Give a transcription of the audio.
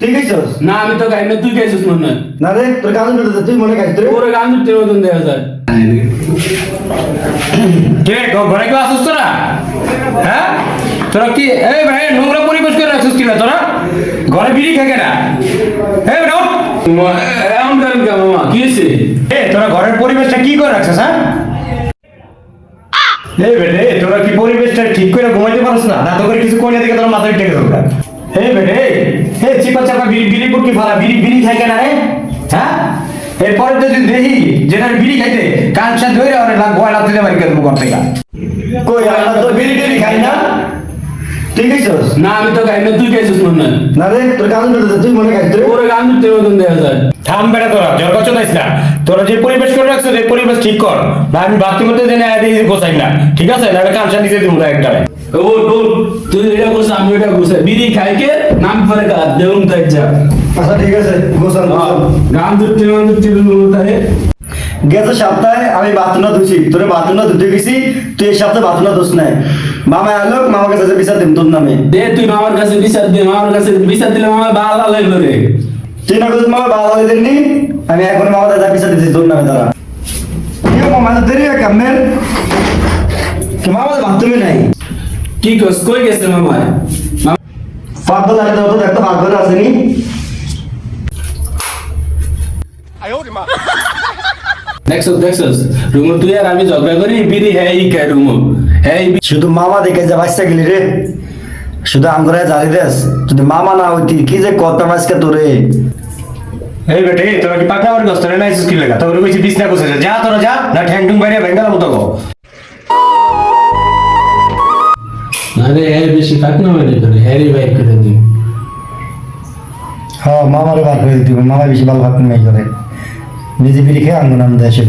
তুই খাইছস না আমি তো খাই না তুই খাইছিস মনে না রে তোর কাজ করতে তুই মনে খাইছিস রে। ওরে গান দুটির মতন দেখা যায়। কে ঘরে কেউ আসিস তোরা? হ্যাঁ? তোরা কি এই ভাই নোংরা পরিবেশ করে রাখছিস কিনা তোরা? ঘরে বিড়ি খেকে না এই বেটা এমন করেন কে মামা কি হয়েছে? এ তোরা ঘরের পরিবেশটা কি করে রাখছিস হ্যাঁ? এই বেটে তোরা কি পরিবেশটা ঠিক করে ঘুমাইতে পারিস না? না তো করে কিছু কোনে দিকে তোরা মাথায় টেকে দেবো বেটে চিপা চাপা বিড়ি বিড়ি পুটকি ফালা বিড়ি বিড়ি খাই কেনা রে? হ্যাঁ? এরপরে তো যদি দেখি যেটা বিড়ি খাইতে ধরে আর লাগ লাগতে কেন কই আমরা তো বিড়ি টিড়ি খাই না? তুই খাইছস? না আমি তো খাই না তুই খাইছিস মনে না রে তোর করতে তুই মনে খাইছিস রে? ওরে গান দুটির মতন দেখা যায়? থাম বেটা তোরা জ্বর কাছে যাইস না। তোরা যে পরিবেশ করে রাখছো এই পরিবেশ ঠিক কর। না আমি বাথরুমে জেনে আয় গোসাই না। ঠিক আছে? না কানসা নিচে দিব একটা ও ও তুই এটা করছিস আমি এটা করছি। বিড়ি খাইকে নাম পরে গা দেউন তাই যা। আচ্ছা ঠিক আছে গোসল গোসল। গান দুটির মতন দুটির মতন গেছে সপ্তাহে আমি বাথরুমটা ধুছি তোরে বাথরুমটা ধুতে গেছি তুই এই সপ্তাহে বাথরুমটা ধুস নাই। মামা আলো মামার কাছে বিচার দিম তোর নামে। দে তুই মামার কাছে বিচার দে মামার কাছে বিচার দিলে মামা ভালো লাগল রে। তুই না করছিস মামা হয়ে দেননি আমি এখন মামা দাদা বিচার দিচ্ছি তোর নামে তারা কি মামা তো দেরি কামের কি মামা বাথরুমে নাই। কি কস কই গেছে মামা ফাঁকা লাগে তো দেখতো ফাঁকা করে আসেনি দেখছস দেখছস রুমু তুই আর আমি ঝগড়া করি বিড়ি হ্যাঁ ই খাই রুমু। হ্যাঁ শুধু মামা দেখে যে বাচ্চা গেলি রে। শুধু আমগরে জানি দেস। যদি মামা না হইতি কি যে মাসকে তোরে। এই বেটে তোরা কি পাকা আমার গস্তরে না কি লাগা? তোর কইছি বিছনা বসে যা তোরা যা না ঠ্যাং টুং বাইরে ভেঙ্গার মতো আরে এর বেশি কাট না মানে করে হ্যারি বাইক করে দিই হ্যাঁ মামারে বার করে দিব মামা বেশি ভালো নাই করে নিজে বিড়ি খেয়ে আঙ্গুন আনন্দ আসে